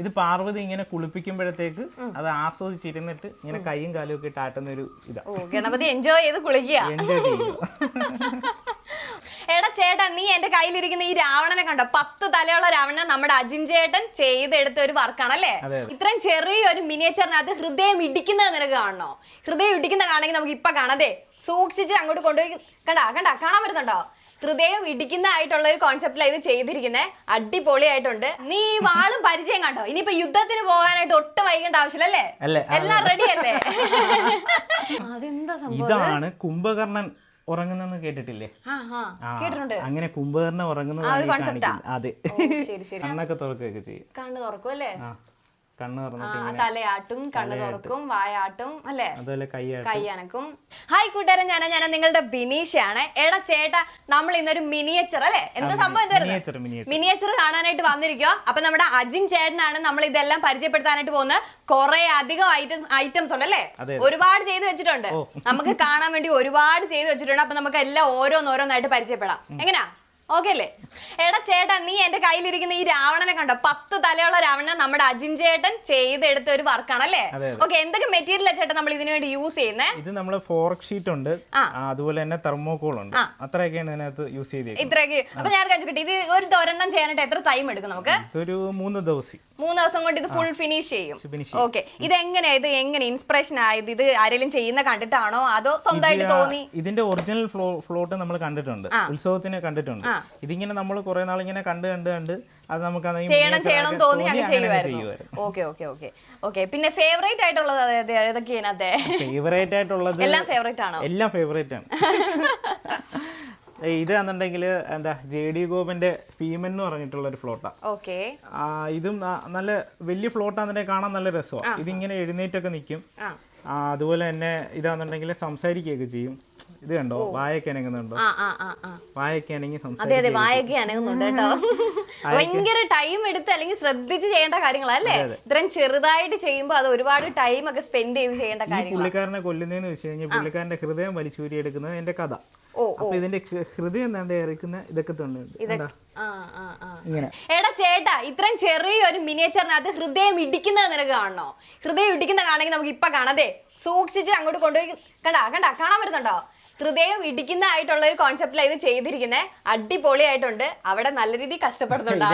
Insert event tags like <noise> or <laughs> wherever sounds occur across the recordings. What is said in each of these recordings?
ഇത് പാർവതി ഇങ്ങനെ കുളിപ്പിക്കുമ്പോഴത്തേക്ക് അത് ആസ്വദിച്ചിരുന്നിട്ട് ഇങ്ങനെ കൈയും കാലും ഒക്കെ ഇട്ട് ആട്ടുന്ന ഒരു ഇതാ. ഓ ഗണപതി എൻജോയ് ചെയ്ത് കുളിക്കുക. എൻജോയ് ചെയ്യുക. എടാ ചേട്ടാ നീ എന്റെ കയ്യിലിരിക്കുന്ന ഈ രാവണനെ കണ്ടോ? പത്ത് തലയുള്ള രാവണനെ നമ്മുടെ അജിൻ ചേട്ടൻ ചെയ്തെടുത്ത ഒരു വർക്കാണ് അല്ലേ? ഇത്രയും ചെറിയ ഒരു ചെറിയൊരു മിനിയേച്ചറിനകത്ത് ഹൃദയം ഇടിക്കുന്നത് നിനക്ക് കാണണോ? ഹൃദയം ഇടിക്കുന്ന കാണണമെങ്കിൽ നമുക്ക് ഇപ്പൊ കാണാതെ സൂക്ഷിച്ച് അങ്ങോട്ട് കൊണ്ടുപോയി. കണ്ടാ കണ്ടാ കാണാൻ പറ്റുന്നുണ്ടോ? ഹൃദയം ഇടിക്കുന്നതായിട്ടുള്ള ഒരു കോൺസെപ്റ്റിലാണ് ഇത് ചെയ്തിരിക്കുന്നത് അടിപൊളിയായിട്ടുണ്ട്. നീ ഈ വാളും പരിചയം കണ്ടോ? ഇനിയിപ്പോ യുദ്ധത്തിന് പോകാനായിട്ട് ഒട്ടും വൈകേണ്ട ആവശ്യമില്ലല്ലേ അല്ലേ? എല്ലാം റെഡി അല്ലേ? <laughs> അതെന്താ ഇതാണ് കുംഭകർണൻ ഉറങ്ങുന്നെന്ന് കേട്ടിട്ടില്ലേ? അങ്ങനെ കുംഭകർണൻ ഉറങ്ങുന്ന ഒരു ഈ concept ആ? കാണിക്കുന്നത്. അതെ. ശരി ശരി. കണ്ണൊക്കെ തുറക്കുകയൊക്കെ ചെയ്യും. കണ്ണ് തുറക്കും അല്ലേ? കണ്ണ് തുറന്നിട്ട് തലയാട്ടും കണ്ണ് തുറക്കും വായാട്ടും അല്ലേ? അതുപോലെ കൈയാട്ട്. കൈ അനക്കും. ഹായ് കൂട്ടുകാരൻ ഞാൻ ഞാൻ നിങ്ങളുടെ ബിനീഷയാണ്. എടാ ചേട്ടാ നമ്മൾ ഇന്നൊരു മിനിയേച്ചർ അല്ലേ? എന്താ സംഭവം എന്തായിരുന്നു മിനിയേച്ചർ കാണാനായിട്ട് വന്നിരിക്കോ അപ്പൊ നമ്മുടെ അജിൻ ചേട്ടനാണ് നമ്മൾ ഇതെല്ലാം പരിചയപ്പെടുത്താനായിട്ട് പോകുന്നത്. കുറെ അധികം ഐറ്റംസ് ഐറ്റംസ് ഉണ്ട് അല്ലേ. ഒരുപാട് ചെയ്ത് വെച്ചിട്ടുണ്ട്. നമുക്ക് കാണാൻ വേണ്ടി ഒരുപാട് ചെയ്ത് വെച്ചിട്ടുണ്ട്. അപ്പൊ നമുക്ക് എല്ലാം ഓരോന്നോരോന്നായിട്ട് പരിചയപ്പെടാം. എങ്ങനെയാ ഓക്കെ അല്ലേ? എടാ ചേട്ടാ നീ എന്റെ കയ്യിലിരിക്കുന്ന ഈ രാവണനെ കണ്ടോ? പത്ത് തലയുള്ള രാവണനെ നമ്മുടെ അജിൻ ചേട്ടൻ ചെയ്തെടുത്ത ഒരു വർക്കാണ് അല്ലേ. ഓക്കെ എന്തൊക്കെ മെറ്റീരിയൽ ചേട്ടാ നമ്മൾ ഇതിനു വേണ്ടി യൂസ് ചെയ്യുന്നേ? ഇത് നമ്മൾ ഫോർക്ക് ഷീറ്റ് ഉണ്ട്. അതുപോലെ തന്നെ തെർമോകോൾ ഉണ്ട്. അത്രയൊക്കെയാണ് ഇതിനകത്ത് യൂസ് ചെയ്തത് ഇത്രയൊക്കെ. അപ്പൊ ഞാൻ കഴിച്ചിട്ട് ഇത് ഒരു തൊരണ്ണം ചെയ്യാനായിട്ട് എത്ര ടൈം എടുക്കും നമുക്ക്? ഒരു മൂന്ന് ദിവസം. മൂന്ന് ദിവസം കൊണ്ട് ഇത് ഫുൾ ഫിനിഷ് ചെയ്യും. ഓക്കെ ഇത് എങ്ങനെയാ? ഇത് എങ്ങനെ ഇൻസ്പിറേഷൻ ആയത് ഇത് ആരെങ്കിലും ചെയ്യുന്ന കണ്ടിട്ടാണോ? അതോ സ്വന്തമായിട്ട് തോന്നി? ഇതിന്റെ ഒറിജിനൽ ഫ്ലോ ഫ്ലോട്ട് നമ്മൾ കണ്ടിട്ടുണ്ട്. ഉത്സവത്തിന് കണ്ടിട്ടുണ്ട്. ഇതിങ്ങനെ നമ്മൾ കുറെ നാൾ ഇങ്ങനെ കണ്ട് കണ്ട് കണ്ട് അത് നമുക്ക് ചെയ്യണം ചെയ്യണം തോന്നി അങ്ങ് ചെയ്യുമായിരുന്നു. Okay okay okay. ഓക്കെ പിന്നെ ഫേവറേറ്റ് ആയിട്ടുള്ളത് ഏത്- ഏതൊക്കെയാണ് അതെ ഫേവറേറ്റ് ആയിട്ടുള്ളത് എല്ലാം ഫേവറേറ്റ് ആണോ? എല്ലാം ഫേവറേറ്റ് ആണ്. ഇതാണെന്നുണ്ടെങ്കിൽ എന്താ ജെ ഡി ഗോപന്റെ ഭീമൻ എന്ന് പറഞ്ഞിട്ടുള്ള ഒരു ഫ്ലോട്ടാ ഓക്കെ. ഇതും നല്ല വലിയ ഫ്ലോട്ടാന്നെ കാണാൻ നല്ല രസമാണ് ഇതിങ്ങനെ എഴുന്നേറ്റൊക്കെ നിൽക്കും. അതുപോലെ തന്നെ ഇതാണെന്നുണ്ടെങ്കിൽ സംസാരിക്കുകയൊക്കെ ചെയ്യും. ഇത് കണ്ടോ? വായൊക്കെ അനങ്ങുന്നുണ്ടോ? വായൊക്കെ അനങ്ങി അതെ സംസാരിക്കും അതെ വായൊക്കെ അനങ്ങുന്നുണ്ട് കേട്ടോ. ഭയങ്കര ടൈം എടുത്ത് അല്ലെങ്കിൽ ശ്രദ്ധിച്ച് ചെയ്യേണ്ട കാര്യങ്ങളല്ലേ ഇത്രയും ചെറുതായിട്ട് ചെയ്യുമ്പോൾ അത് ഒരുപാട് ടൈം ഒക്കെ സ്പെൻഡ് ചെയ്ത് ചെയ്യേണ്ട കാര്യം കാര്യങ്ങൾ പുള്ളിക്കാരനെ കൊല്ലുന്നതെന്ന് വെച്ച് കഴിഞ്ഞാൽ പുള്ളിക്കാരന്റെ ഹൃദയം വലിച്ചൂരി എടുക്കുന്നത് എന്റെ കഥ. അപ്പൊ ഇതിന്റെ ഹൃദയം എന്താണ്ട് ഇറക്കുന്ന ഇതൊക്കെ തന്നെ എടാ ചേട്ടാ ഇത്രയും ചെറിയൊരു മിനിയേച്ചറിനകത്ത് ഹൃദയം ഇടിക്കുന്നത് നിനക്ക് കാണണോ? ഹൃദയം ഇടിക്കുന്ന കാണെങ്കിൽ നമുക്ക് ഇപ്പൊ കാണാതെ സൂക്ഷിച്ച് അങ്ങോട്ട് കൊണ്ടുപോയി. കണ്ടാ കണ്ടാ കാണാൻ പറ്റുന്നുണ്ടോ? ഹൃദയം ഇടിക്കുന്ന ആയിട്ടുള്ള ഒരു കോൺസെപ്റ്റിലാണ് ഇത് ചെയ്തിരിക്കുന്നത് അടിപൊളിയായിട്ടുണ്ട്. അവിടെ നല്ല രീതിയിൽ കഷ്ടപ്പെടുന്നുണ്ട്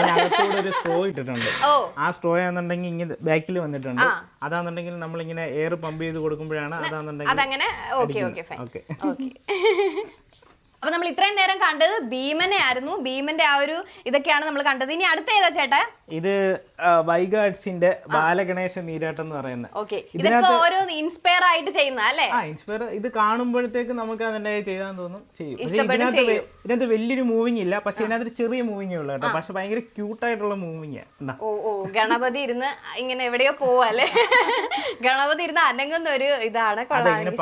ഓ. ആ സ്ട്രോ ആണെന്നുണ്ടെങ്കിൽ ഇങ്ങനെ ബാക്കിൽ വന്നിട്ടുണ്ട്. അതാണെന്നുണ്ടെങ്കിൽ നമ്മൾ ഇങ്ങനെ എയർ പമ്പ് ചെയ്ത് കൊടുക്കുമ്പോഴാണ് അതാണെന്നുണ്ടെങ്കിൽ അതങ്ങനെ okay okay fine okay. Okay. അപ്പൊ നമ്മൾ ഇത്രയും നേരം കണ്ടത് ഭീമനെ ആയിരുന്നു ഭീമന്റെ ആ ഒരു ഇതൊക്കെയാണ് നമ്മൾ കണ്ടത്. ഇനി അടുത്ത ഏതാ ചേട്ടാ? ഇത് ആ, ബാലഗണേശ നീരാട്ടം എന്ന് പറയുന്നത്. ഓക്കെ. ഇതൊക്കെ ഓരോ ഇൻസ്പയർ ആയിട്ട് ചെയ്യുന്ന അല്ലേ? ആ ഇൻസ്പയർ ഇത് കാണുമ്പോഴത്തേക്ക് നമുക്ക് അതിന്റെ ചെയ്താൻ തോന്നും. ചെയ്യും. ഇതിനകത്ത് വലിയൊരു മൂവിങ് ഇല്ല. പക്ഷെ ഇതിനകത്ത് ചെറിയ മൂവിങ്ങേ ഉള്ളു കേട്ടോ. പക്ഷെ ഭയങ്കര ക്യൂട്ടായിട്ടുള്ള മൂവിങ് എന്താ ഓ ഓ ഗണപതി ഇരുന്ന് ഇങ്ങനെ എവിടെയോ പോവല്ലേ ഗണപതി ഇരുന്ന് അനങ്ങുന്ന ഒരു ഇതാണ്.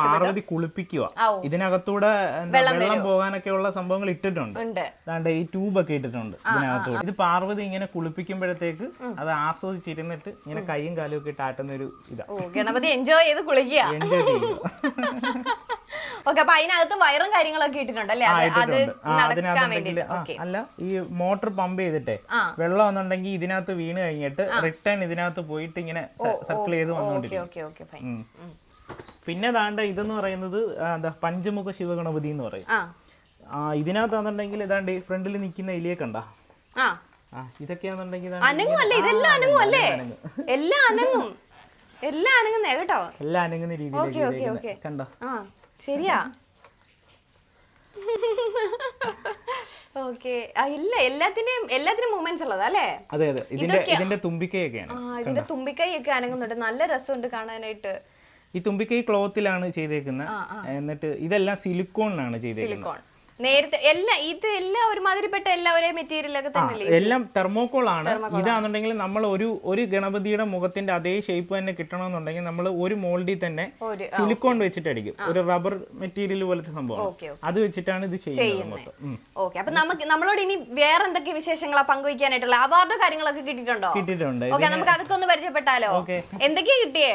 പാർവതി കുളിപ്പിക്കുക ഇതിനകത്തൂടെ വെള്ളം പോകാനൊക്കെ ഉള്ള സംഭവങ്ങൾ ഇട്ടിട്ടുണ്ട്. അതാണ്ട് ഈ ട്യൂബ് ഒക്കെ ഇട്ടിട്ടുണ്ട് ഇതിനകത്ത് ഇത് പാർവതി ഇങ്ങനെ കുളിപ്പിക്കുമ്പോഴത്തേക്ക് അത് ആസ്വദിച്ചിരുന്നിട്ട് ഇങ്ങനെ കൈയും കാലും ഒക്കെ ഇട്ടാട്ടുന്ന ഒരു ഇതാ ഗണപതി എൻജോയ് ചെയ്ത് കുളിക്കുക. എൻജോയ് ചെയ്യുക ഓക്കെ അപ്പൊ അതിനകത്ത് വയറും കാര്യങ്ങളൊക്കെ ഇട്ടിട്ടുണ്ടല്ലേ അത് നടക്കാൻ വേണ്ടിട്ട്. അല്ല ഈ മോട്ടർ പമ്പ് ചെയ്തിട്ടേ വെള്ളം വന്നുണ്ടെങ്കിൽ ഇതിനകത്ത് വീണ് കഴിഞ്ഞിട്ട് റിട്ടേൺ ഇതിനകത്ത് പോയിട്ട് ഇങ്ങനെ സർക്കിൾ ചെയ്ത് വന്നോണ്ടിരിക്കും പിന്നെ ദാണ്ട ഇതെന്ന് പറയുന്നത് പഞ്ചമുഖ ശിവഗണപതി എന്ന് പറയും. ആ ഇതിനകത്താണെന്നുണ്ടെങ്കിൽ ഇതാണ്ട് ഫ്രണ്ടിൽ നിൽക്കുന്ന എലിയെ കണ്ട. ആ. ആ ഇതൊക്കെയാണെന്നുണ്ടെങ്കിൽ അനങ്ങും അല്ലേ? ഇതെല്ലാം അനങ്ങും അല്ലേ? എല്ലാം അനങ്ങും. എല്ലാം അനങ്ങുന്നേ കേട്ടോ? എല്ലാം അനങ്ങുന്ന രീതിയിൽ. കണ്ടോ? ആ ശരിയാ. ഓക്കെ. ഇല്ല എല്ലാത്തിന്റെയും എല്ലാത്തിനും മൂമെന്റ്സ് ഉള്ളതാ അല്ലേ? അതെ അതെ. ഇതിന്റെ ഇതിന്റെ തുമ്പിക്കൈയൊക്കെയാണ്. ആ ഇതിന്റെ തുമ്പിക്കൈ ഒക്കെ അനങ്ങുന്നുണ്ട്. നല്ല രസമുണ്ട് കാണാനായിട്ട്. ഈ തുമ്പിക്കൈ ക്ലോത്തിലാണ് ചെയ്തേക്കുന്നത് എന്നിട്ട് ഇതെല്ലാം സിലിക്കോണിലാണ് ചെയ്തേക്കുന്നത് നേരത്തെ എല്ലാം ഇത് എല്ലാം ഒരുമാതിരിപ്പെട്ട എല്ലാ ഒരേ മെറ്റീരിയൽ ഒക്കെ തന്നെ എല്ലാം തെർമോക്കോൾ ആണ്. ഇതാണെന്നുണ്ടെങ്കിൽ നമ്മൾ ഒരു ഒരു ഗണപതിയുടെ മുഖത്തിന്റെ അതേ ഷേപ്പ് തന്നെ കിട്ടണമെന്നുണ്ടെങ്കിൽ നമ്മൾ ഒരു മോൾഡിൽ തന്നെ സിലിക്കോൺ വെച്ചിട്ട് അടിക്കും ഒരു റബ്ബർ മെറ്റീരിയൽ പോലത്തെ സംഭവം അത് വെച്ചിട്ടാണ് ഇത് ചെയ്യുന്നത്. ഓക്കെ അപ്പൊ നമുക്ക് നമ്മളോട് ഇനി വേറെ എന്തൊക്കെ വിശേഷങ്ങളാ പങ്കുവയ്ക്കാനായിട്ടുള്ള അവാർഡ് കാര്യങ്ങളൊക്കെ കിട്ടിയിട്ടുണ്ടോ? കിട്ടിയിട്ടുണ്ട്. ഓക്കെ നമുക്ക് അതൊക്കെ ഒന്ന് പരിചയപ്പെട്ടാലോ എന്തൊക്കെയാ കിട്ടിയേ?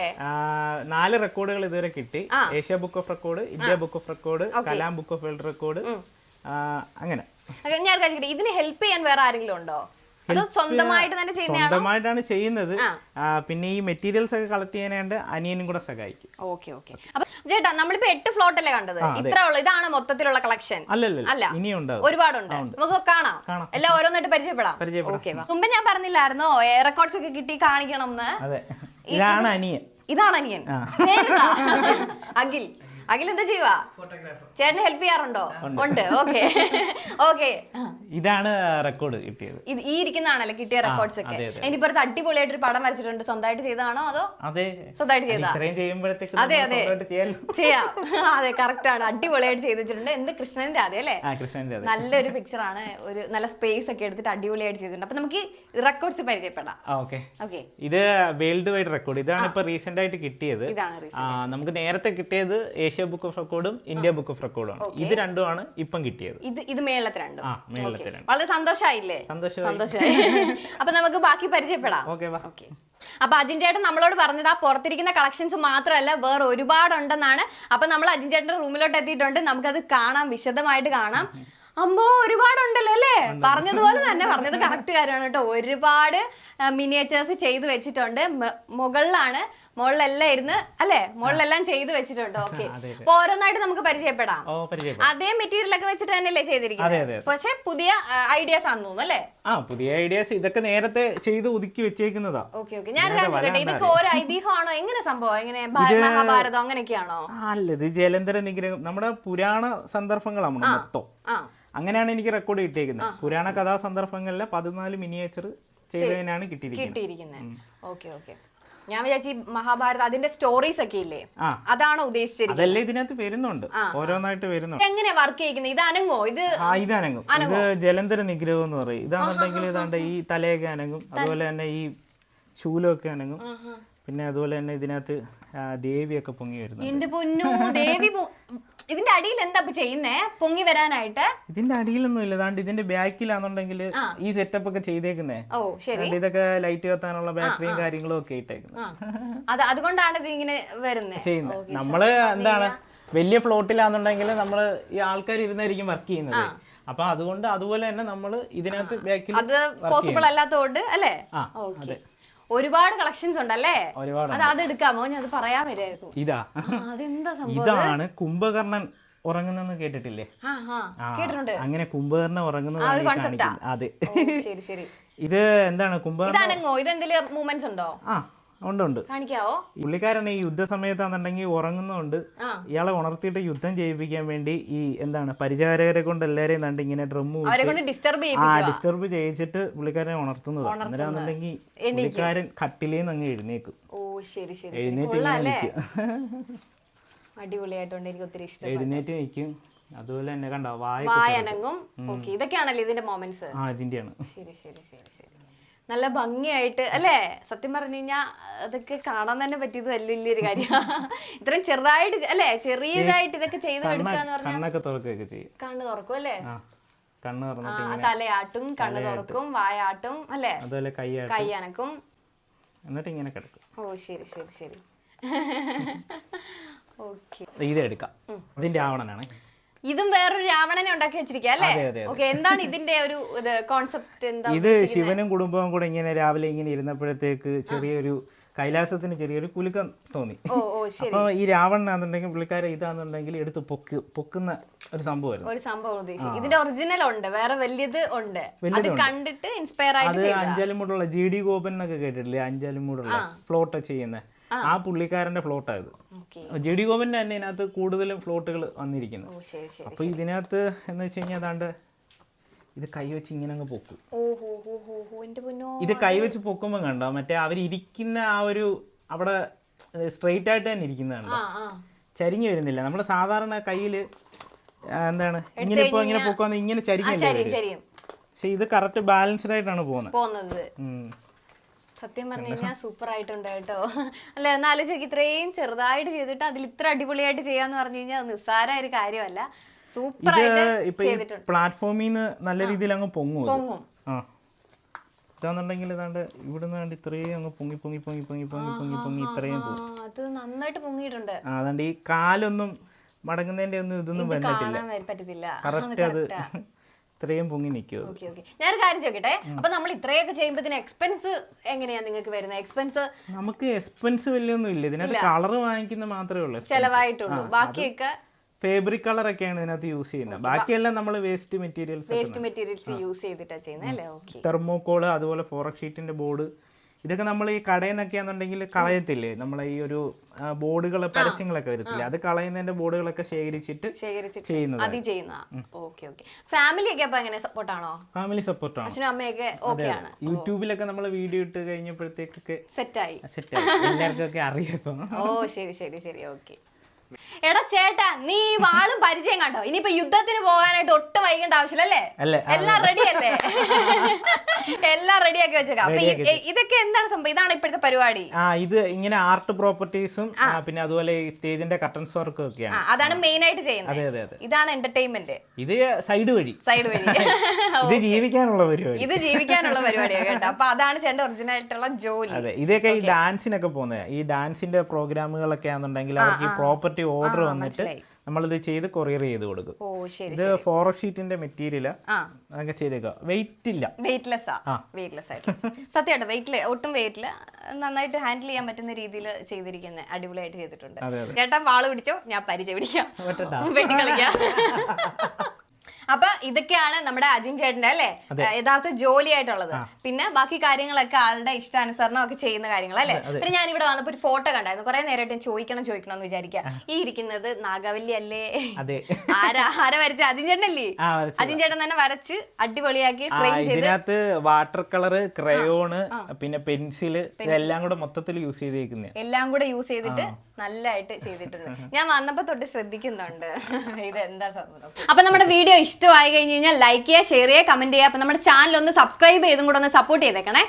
നാല് റെക്കോർഡുകൾ ഇതുവരെ കിട്ടി. Asia book of record India book of record Kalam book of world record അങ്ങനെ. ഞാൻ ചോദിക്കട്ടെ? ഇതിന് ഹെൽപ്പ് ചെയ്യാൻ വേറെ ആരെങ്കിലും ഉണ്ടോ? സ്വന്തമായിട്ട് തന്നെ സ്വന്തമായിട്ടാണ് ചെയ്യുന്നത്. പിന്നെ ഈ മെറ്റീരിയൽസ് ഒക്കെ കളക്ട് ചെയ്യാനായിട്ട് അനിയനും കൂടെ സഹായിക്കും. Okay okay. അപ്പൊ ചേട്ടാ നമ്മളിപ്പോ എട്ട് ഫ്ലോട്ട് അല്ലേ കണ്ടത്? ഇത്ര ഉള്ളു. ഇതാണ് മൊത്തത്തിലുള്ള കളക്ഷൻ അല്ലല്ല അല്ല. ഇനിയും ഉണ്ടാവും ഒരുപാടുണ്ട്. നമുക്ക് കാണാം. എല്ലാം ഓരോന്നായിട്ട് പരിചയപ്പെടാം. ഓക്കെ മുമ്പ് ഞാൻ പറഞ്ഞില്ലായിരുന്നോ? റെക്കോർഡ്സ് ഒക്കെ കിട്ടി കാണിക്കണം എന്ന് ഇതാണ് അനിയൻ. ഇതാണ് അനിയൻ? അഖിൽ. അഖിൽ എന്താ ചെയ്യുവാ ചേട്ടന് ഹെൽപ്പ് ചെയ്യാറുണ്ടോ? ഉണ്ട്. ഓക്കെ ഓക്കെ <laughs> ഇതാണ് റെക്കോർഡ് കിട്ടിയത്. ഇത് ഈ ഇരിക്കുന്നതാണല്ലേ കിട്ടിയ റെക്കോർഡ്സ് ഒക്കെ? അതെ, അതെ. ഇനിയിപ്പോ അടിപൊളിയായിട്ട് ഒരു പടം വരച്ചിട്ടുണ്ട്. സ്വന്തമായിട്ട് ചെയ്തതാണോ അതോ അതെ. സ്വന്തമായിട്ട് അത് ചെയ്താ ഇത്രയും ചെയ്യുമ്പോഴത്തേക്ക് അതെ, അതെ. ചെയ്യാം. <laughs> അതെ കറക്റ്റ് ആണ്. അടിപൊളിയായിട്ട് ചെയ്ത് വെച്ചിട്ടുണ്ട് എന്ത് കൃഷ്ണന്റെ അതെ അല്ലേ? നല്ലൊരു പിക്ചർ ആണ്. ഒരു നല്ല സ്പേസ് ഒക്കെ എടുത്തിട്ട് അടിപൊളിയായിട്ട് ചെയ്തിട്ടുണ്ട്. അപ്പൊ നമുക്ക് റെക്കോർഡ്സ് പരിചയപ്പെടാം. ഓക്കെ ഓക്കെ ഇത് വേൾഡ് വൈഡ് റെക്കോർഡ് ഇതാണ് ഇപ്പൊ റീസെന്റ് ആയിട്ട് കിട്ടിയത്. നമുക്ക് നേരത്തെ കിട്ടിയത് ഏഷ്യ ബുക്ക് ഓഫ് റെക്കോർഡും ഇന്ത്യ ബുക്ക് ഓഫ് റെക്കോർഡും ആണ്. ഇത് രണ്ടുമാണ് ഇപ്പം കിട്ടിയത്. ഇത് ഇത് മേളത്തെ രണ്ടും. ആ മേളത്തെ രണ്ടും. വളരെ സന്തോഷായില്ലേ? സന്തോഷമായി. <laughs> അപ്പൊ നമുക്ക് ബാക്കി പരിചയപ്പെടാം. ഓക്കെ വാ. ഓക്കെ. അപ്പൊ അജിൻ ചേട്ടൻ നമ്മളോട് പറഞ്ഞത് ആ പുറത്തിരിക്കുന്ന കളക്ഷൻസ് മാത്രമല്ല വേറെ ഒരുപാടുണ്ടെന്നാണ്. അപ്പൊ നമ്മൾ അജിൻ ചേട്ടന്റെ റൂമിലോട്ട് എത്തിയിട്ടുണ്ട്. നമുക്കത് കാണാം വിശദമായിട്ട് കാണാം. അമ്പോ ഒരുപാടുണ്ടല്ലോ അല്ലേ? പറഞ്ഞതുപോലെ തന്നെ പറഞ്ഞത് കറക്റ്റ് കാര്യമാണ് കേട്ടോ. ഒരുപാട് മിനിയേച്ചേഴ്സ് ചെയ്തു വെച്ചിട്ടുണ്ട്. മുകളിലാണ് മുകളിലെല്ലാം ഇരുന്ന് അല്ലേ? മുകളിലെല്ലാം ചെയ്തു വെച്ചിട്ടുണ്ട്. ഓക്കെ. അപ്പൊ ഓരോന്നായിട്ട് നമുക്ക് പരിചയപ്പെടാം. അതേ മെറ്റീരിയൽ ഒക്കെ വെച്ചിട്ട് തന്നെയല്ലേ ചെയ്തിരിക്കുന്നത്? പക്ഷെ പുതിയ ഐഡിയാസ് ആണെന്ന് തോന്നുന്നു അല്ലേ? ആ പുതിയ ഐഡിയാസ് ഇതൊക്കെ നേരത്തെ ചെയ്ത് ഒതുക്കി വെച്ചേക്കുന്നതാ. ഓക്കെ ഓക്കെ ഞാൻ ചോദിക്കട്ടെ ഇതൊക്കെ ഓരോ ഐതിഹ്യമാണോ? എങ്ങനെ സംഭവം? എങ്ങനെ മഹാഭാരതം അങ്ങനെയൊക്കെയാണോ? അല്ല ഇത് ജലന്ധര നിഗ്രഹം. നമ്മുടെ പുരാണ സന്ദർഭങ്ങളാണ് മൊത്തം. അങ്ങനെയാണ് എനിക്ക് റെക്കോർഡ് കിട്ടിയിരിക്കുന്നത് പുരാണ കഥാ സന്ദർഭങ്ങളിലെ പതിനാല് മിനിയേച്ചർ ചെയ്തതിനാണ് കിട്ടിയിരിക്കുന്നത്. കിട്ടിയിരിക്കുന്നത്. Okay okay. ഞാൻ വിചാരിച്ചു മഹാഭാരത അതിന്റെ സ്റ്റോറീസ് ഒക്കെ ഇല്ലേ? അതാണോ അതെല്ലാം ഇതിനകത്ത് വരുന്നുണ്ട്. ഓരോന്നായിട്ട് വരുന്നുണ്ട്. എങ്ങനെ വർക്ക് ചെയ്യുന്നത് ഇത് അനങ്ങോ? ഇത് ആ ഇതനങ്ങും ഇത് ജലന്ധര നിഗ്രഹം എന്ന് പറയും. ഇതാണെന്നുണ്ടെങ്കിൽ ഇതാണ്ട് ഈ തലയൊക്കെ അനങ്ങും. അതുപോലെ തന്നെ ഈ ശൂലമൊക്കെ അനങ്ങും. പിന്നെ അതുപോലെ തന്നെ ഇതിനകത്ത് ദേവിയൊക്കെ പൊങ്ങി വരുന്നു എന്റെ പൊന്നു? ദേവി ഇതിന്റെ അടിയിൽ എന്താ ചെയ്യുന്നേ? പൊങ്ങി വരാനായിട്ട്? ഇതിന്റെ അടിയിലൊന്നും ഇല്ല. ദാണ്ട് ഇതിന്റെ ബാക്കിലാണെന്നുണ്ടെങ്കിൽ ഈ സെറ്റപ്പ് ഒക്കെ ചെയ്തേക്കുന്നേ. ഓ ശരി. ഇതൊക്കെ ലൈറ്റ് കത്താനുള്ള ബാറ്ററിയും കാര്യങ്ങളും ഒക്കെ ഇട്ടേക്കുന്നത് അതുകൊണ്ടാണ് ഇത് ഇങ്ങനെ വരുന്നേ ചെയ്യുന്നത് നമ്മൾ എന്താണ് വലിയ ഫ്ലോട്ടിലാണെന്നുണ്ടെങ്കിൽ നമ്മൾ ഈ ആൾക്കാർ ഇരുന്നായിരിക്കും വർക്ക് ചെയ്യുന്നത്. അപ്പൊ അതുകൊണ്ട് അതുപോലെ തന്നെ നമ്മൾ ഇതിനകത്ത് ബാക്കിൽ അത് പോസിബിൾ അല്ലാത്തതുകൊണ്ട് അല്ലേ? ഓക്കെ. ഒരുപാട് കളക്ഷൻസ് ഉണ്ടല്ലേ? അല്ലേ അത് അത് എടുക്കാമോ? ഞാൻ അത് പറയാൻ വരുമായിരുന്നു ഇതാ. അതെന്താ സംഭവം? ഇതാണ് കുംഭകർണൻ ഉറങ്ങുന്നെന്ന് കേട്ടിട്ടില്ലേ? കേട്ടിട്ടുണ്ട്. അങ്ങനെ കുംഭകർണ കാണിക്കുന്നത് അതെ. ശരി ശരി. ഇത് എന്താണ് കുംഭകർണൻ ഇതെന്തെങ്കിലും മൂവ്മെന്റ്സ് ഉണ്ടോ? ആ ഉണ്ട് ഉണ്ട്. കാണിക്കാവോ? പുള്ളിക്കാരൻ ഈ യുദ്ധ സമയത്താണെന്നുണ്ടെങ്കിൽ ഉറങ്ങുന്നുണ്ട് ഇയാളെ ഉണർത്തിയിട്ട് യുദ്ധം ചെയ്യിപ്പിക്കാൻ വേണ്ടി ഈ എന്താണ് പരിചാരകരെ കൊണ്ട് എല്ലാരെയും കണ്ട് ഇങ്ങനെ കൊണ്ട് ഡിസ്റ്റർബ് ആ ഡിസ്റ്റർബ് ചെയ്യിച്ചിട്ട് പുള്ളിക്കാരനെ ഉണർത്തുന്നത്. അന്നേരമാണെന്നുണ്ടെങ്കിൽ പുള്ളിക്കാരൻ കട്ടിലേന്ന് അങ്ങ് എഴുന്നേക്കും. ഓ ശരി ശരി അടിപൊളിയായിട്ടുണ്ട്. എനിക്ക് ഒത്തിരി ഇഷ്ടം എഴുന്നേറ്റ് നിൽക്കും. അതുപോലെ തന്നെ കണ്ടോ വായ വായനങ്ങും. ഓക്കെ ഇതൊക്കെയാണല്ലേ ഇതിന്റെ മൊമെന്റ്സ് ആ ഇതിന്റെയാണ്. ശരി ശരി ശരി ശരി. നല്ല ഭംഗിയായിട്ട് അല്ലേ? സത്യം പറഞ്ഞു കഴിഞ്ഞാൽ അതൊക്കെ കാണാൻ തന്നെ പറ്റിയത് വലിയ വലിയൊരു കാര്യമാണ് ഇത്രയും ചെറുതായിട്ട് അല്ലേ? ചെറിയതായിട്ട് ഇതൊക്കെ ചെയ്ത് എടുക്കാന്ന് പറഞ്ഞാൽ കണ്ണ് തുറക്കും അല്ലേ? കണ്ണ് തലയാട്ടും കണ്ണ് തുറക്കും വായാട്ടും അല്ലേ? കൈ അനക്കും. എന്നിട്ട് ഇങ്ങനെ കിടക്കും. ഓ ശരി ശരി ശരി. <laughs> ഓക്കെ. ഇത് എടുക്കാം. ഇതിന്റെ ആവണനാണ്. ഇതും വേറൊരു രാവണനെ ഉണ്ടാക്കി വെച്ചിരിക്കുക അല്ലേ. ഓക്കെ എന്താണ് ഇതിന്റെ ഒരു കോൺസെപ്റ്റ് എന്താ ഇത് ശിവനും കുടുംബവും കൂടെ ഇങ്ങനെ രാവിലെ ഇങ്ങനെ ഇരുന്നപ്പോഴത്തേക്ക് ചെറിയൊരു കൈലാസത്തിന് ചെറിയൊരു കുലുക്കം തോന്നി. ഓ ഓ ശരി. അപ്പൊ ഈ രാവണനാണെന്നുണ്ടെങ്കിൽ പുള്ളിക്കാരെ ഇതാണെന്നുണ്ടെങ്കിൽ എടുത്ത് പൊക്ക് പൊക്കുന്ന ഒരു സംഭവമായിരുന്നു. ഒരു സംഭവം ഉദ്ദേശിച്ചു. ഇതിന്റെ ഒറിജിനൽ ഉണ്ട് വേറെ വലിയത് ഉണ്ട്. അത് കണ്ടിട്ട് ഇൻസ്പയർ ആയിട്ട് അത് അഞ്ചാലുമൂടുള്ള ജി ഡി ഗോപൻ എന്നൊക്കെ കേട്ടിട്ടില്ലേ? അഞ്ചാലുമൂടുള്ള ഫ്ലോട്ട് ചെയ്യുന്ന. ആ. പുള്ളിക്കാരന്റെ ഫ്ലോട്ടായത് ജി ഡി ഗോപന്റെ തന്നെ ഇതിനകത്ത് കൂടുതലും ഫ്ലോട്ടുകൾ വന്നിരിക്കുന്നു. അപ്പൊ ഇതിനകത്ത് എന്ന് വെച്ച് കഴിഞ്ഞാൽ അതാണ്ട് ഇത് കൈ കൈവച്ച് ഇങ്ങനെ അങ്ങ് പൊക്കും. ഇത് കൈ വെച്ച് കൈവച്ച് പൊക്കുമ്പോൾ കണ്ടോ മറ്റേ അവരിയ്ക്കുന്ന ആ ഒരു അവിടെ സ്ട്രെയിറ്റ് ആയിട്ട് തന്നെ ഇരിക്കുന്നതാണ് ചരിഞ്ഞു വരുന്നില്ല. നമ്മുടെ സാധാരണ കയ്യിൽ എന്താണ് ഇങ്ങനെ ഇപ്പോൾ ഇങ്ങനെ പൊക്കുവാന്ന് ഇങ്ങനെ ചരിഞ്ഞു പക്ഷെ ഇത് കറക്റ്റ് ബാലൻസ്ഡ് ആയിട്ടാണ് പോകുന്നത്. സത്യം പറഞ്ഞു കഴിഞ്ഞാൽ സൂപ്പർ ആയിട്ടുണ്ട് കേട്ടോ. അല്ല എന്നാലും ചോദിക്കും ഇത്രയും ചെറുതായിട്ട് ചെയ്തിട്ട് അതിൽ ഇത്ര അടിപൊളിയായിട്ട് ചെയ്യാന്ന് പറഞ്ഞു കഴിഞ്ഞാൽ നിസ്സാര ഒരു കാര്യമല്ല. ഇത് ഇപ്പൊ ഈ പ്ലാറ്റ്ഫോമിൽ നിന്ന് നല്ല രീതിയിൽ അങ്ങ് പൊങ്ങും ണ്ടെങ്കിൽ ആ. ഇതാണെന്നുണ്ടെങ്കിൽ ഇതാണ്ട് ഇവിടുന്ന് കണ്ട് ഇത്രയും അങ്ങ് പൊങ്ങി പൊങ്ങി പൊങ്ങി പൊങ്ങി പൊങ്ങി പൊങ്ങി പൊങ്ങി ഇത്രയും ആ പോകും. അത് നന്നായിട്ട് പൊങ്ങിയിട്ടുണ്ട്. ആ അതുകൊണ്ട് ഈ കാലൊന്നും മടങ്ങുന്നതിന്റെ ഒന്നും ഇതൊന്നും വന്നിട്ടില്ല. കാണാൻ വര- പറ്റത്തില്ല. കറക്റ്റ് അത് <laughs> ഇത്രയും പൊങ്ങി നിൽക്കും അത് ഓക്കെ ഓക്കെ. ഞാനൊരു കാര്യം ചോദിക്കട്ടെ? അപ്പൊ നമ്മൾ ഇത്രയൊക്കെ ചെയ്യുമ്പോ എക്സ്പെൻസ് എങ്ങനെയാ നിങ്ങൾക്ക് വരുന്നത്? എക്സ്പെൻസ് നമുക്ക് എക്സ്പെൻസ് വലിയൊന്നും ഇല്ല. ഇതിനകത്ത് കളർ വാങ്ങിക്കുന്ന മാത്രമേ ഉള്ളൂ. ചെലവായിട്ടുള്ളൂ. ബാക്കിയൊക്കെ ഫേബ്രിക് കളർ ഒക്കെയാണ് ഇതിനകത്ത് യൂസ് ചെയ്യുന്നത്. ബാക്കിയെല്ലാം നമ്മൾ waste materials waste materials use ചെയ്തിട്ടാ ചെയ്യുന്നത് അല്ലേ? ഓക്കെ തെർമോക്കോൾ അതുപോലെ ഫോറക് ഷീറ്റിന്റെ ബോർഡ് ഇതൊക്കെ നമ്മൾ ഈ കടയിൽ നിന്നൊക്കെ ആണെന്നുണ്ടെങ്കിൽ കളയത്തില്ലേ? നമ്മളെ ഈ ഒരു ബോർഡുകൾ പരസ്യങ്ങളൊക്കെ വരത്തില്ലേ? അത് കളയുന്നതിന്റെ ബോർഡുകളൊക്കെ ശേഖരിച്ചിട്ട് ചെയ്യുന്നത്. ഫാമിലി ഒക്കെ എങ്ങനെ സപ്പോർട്ട് സപ്പോർട്ടാണോ ഫാമിലി സപ്പോർട്ടാണ് അച്ഛനും അമ്മയൊക്കെ ഓക്കെ ആണ്. യൂട്യൂബിലൊക്കെ നമ്മൾ വീഡിയോ ഇട്ട് കഴിഞ്ഞപ്പോഴത്തേക്കൊക്കെ സെറ്റായി സെറ്റ് ആയി. ഒക്കെ അറിയാം ഓ ശരി ശരി ശരി. ഓക്കെ എടാ ചേട്ടാ നീ ഈ വാളും പരിചയം കണ്ടോ? ഇനിയിപ്പോ യുദ്ധത്തിന് പോകാനായിട്ട് ഒട്ടും വൈകേണ്ട ആവശ്യമില്ലല്ലേ? എല്ലാം റെഡി അല്ലേ? എല്ലാം റെഡി ആക്കി വെച്ചേക്കാം. അപ്പൊ ഇതൊക്കെ എന്താണ് സംഭവം? ഇതാണ് ഇപ്പോഴത്തെ പരിപാടി? ആ ഇത് ഇങ്ങനെ ആർട്ട് പ്രോപ്പർട്ടീസും പിന്നെ അതുപോലെ സ്റ്റേജിന്റെ കട്ടൻസ് വർക്കും ഒക്കെ ഒക്കെയാണ്. അതാണ് മെയിൻ ആയിട്ട് ചെയ്യുന്നത്. അതെ അതെ അതെ. ഇതാണ് എന്റർടൈൻമെന്റ് ഇത് സൈഡ് വഴി. സൈഡ് വഴി. <laughs> <laughs> ഇത് ജീവിക്കാനുള്ള പരിപാടി. ഇത് ജീവിക്കാനുള്ള പരിപാടിയാണ് കേട്ടോ. അപ്പൊ അതാണ് ചേട്ടൻ ഒറിജിനൽ ആയിട്ടുള്ള ജോലി. അതെ ഇതൊക്കെ ഈ ഡാൻസിനൊക്കെ പോകുന്നത്. ഈ ഡാൻസിന്റെ പ്രോഗ്രാമുകളൊക്കെ ആണെന്നുണ്ടെങ്കിൽ അവർക്ക് ഈ പ്രോപ്പർട്ടി ഓർഡർ വന്നിട്ട് നമ്മളിത് ചെയ്ത് കൊറിയർ ചെയ്ത് കൊടുക്കും. ഇത് ഫോറക് ഷീറ്റിന്റെ മെറ്റീരിയൽ അതൊക്കെ ചെയ്തേക്കുക. വെയിറ്റ് ഇല്ല വെയിറ്റ്ലെസ്. വെയിറ്റ്ലെസ് ആയിട്ട് സത്യമായിട്ട് വെയിറ്റിൽ ഒട്ടും വെയിറ്റിൽ നന്നായിട്ട് ഹാൻഡിൽ ചെയ്യാൻ പറ്റുന്ന രീതിയിൽ ചെയ്തിരിക്കുന്നത് അടിപൊളിയായിട്ട് ചെയ്തിട്ടുണ്ട്. അതെ. വാൾ പിടിച്ചോ? ഞാൻ പരിചയ പിടിക്കാം? വെട്ടിക്കളിക്കാം <laughs> അപ്പൊ ഇതൊക്കെയാണ് നമ്മുടെ അജിൻ ചേട്ടന്റെ അല്ലെ? യഥാർത്ഥ ജോലിയായിട്ടുള്ളത്. പിന്നെ ബാക്കി കാര്യങ്ങളൊക്കെ ആളുടെ ഇഷ്ടാനുസരണം ഒക്കെ ചെയ്യുന്ന കാര്യങ്ങൾ അല്ലെ? പിന്നെ ഞാൻ ഇവിടെ വന്നപ്പോ ഒരു ഫോട്ടോ കണ്ടായിരുന്നു. കുറെ നേരമായിട്ട് ഞാൻ ചോദിക്കണം ചോദിക്കണം എന്ന് വിചാരിക്കാം ഈ ഇരിക്കുന്നത് നാഗവല്ലി അല്ലേ? ആരാ ആരാ വരച്ച? അജിൻ ചേട്ടനല്ലേ? അല്ലേ അജിൻ ചേട്ടൻ തന്നെ വരച്ച് അടിപൊളിയാക്കി ഫ്രെയിം ചെയ്ത് ഇതിനകത്ത് വാട്ടർ കളറ് ക്രയോണ് പിന്നെ പെൻസിൽ എല്ലാം കൂടെ മൊത്തത്തിൽ യൂസ് ചെയ്തേക്കുന്നത് എല്ലാം കൂടെ യൂസ് ചെയ്തിട്ട് നല്ലതായിട്ട് ചെയ്തിട്ടുണ്ട്. <laughs> ഞാൻ വന്നപ്പോ തൊട്ട് ശ്രദ്ധിക്കുന്നുണ്ട്. ഇത് എന്താ സംഭവം? അപ്പൊ നമ്മുടെ വീഡിയോ ഇഷ്ടമായി കഴിഞ്ഞ് കഴിഞ്ഞാൽ ലൈക്ക് ചെയ്യുക ഷെയർ ചെയ്യുക കമന്റ് ചെയ്യുക. അപ്പൊ നമ്മുടെ ചാനൽ ഒന്ന് സബ്സ്ക്രൈബ് ചെയ്തും കൂടെ ഒന്ന് സപ്പോർട്ട് ചെയ്തേക്കണേ.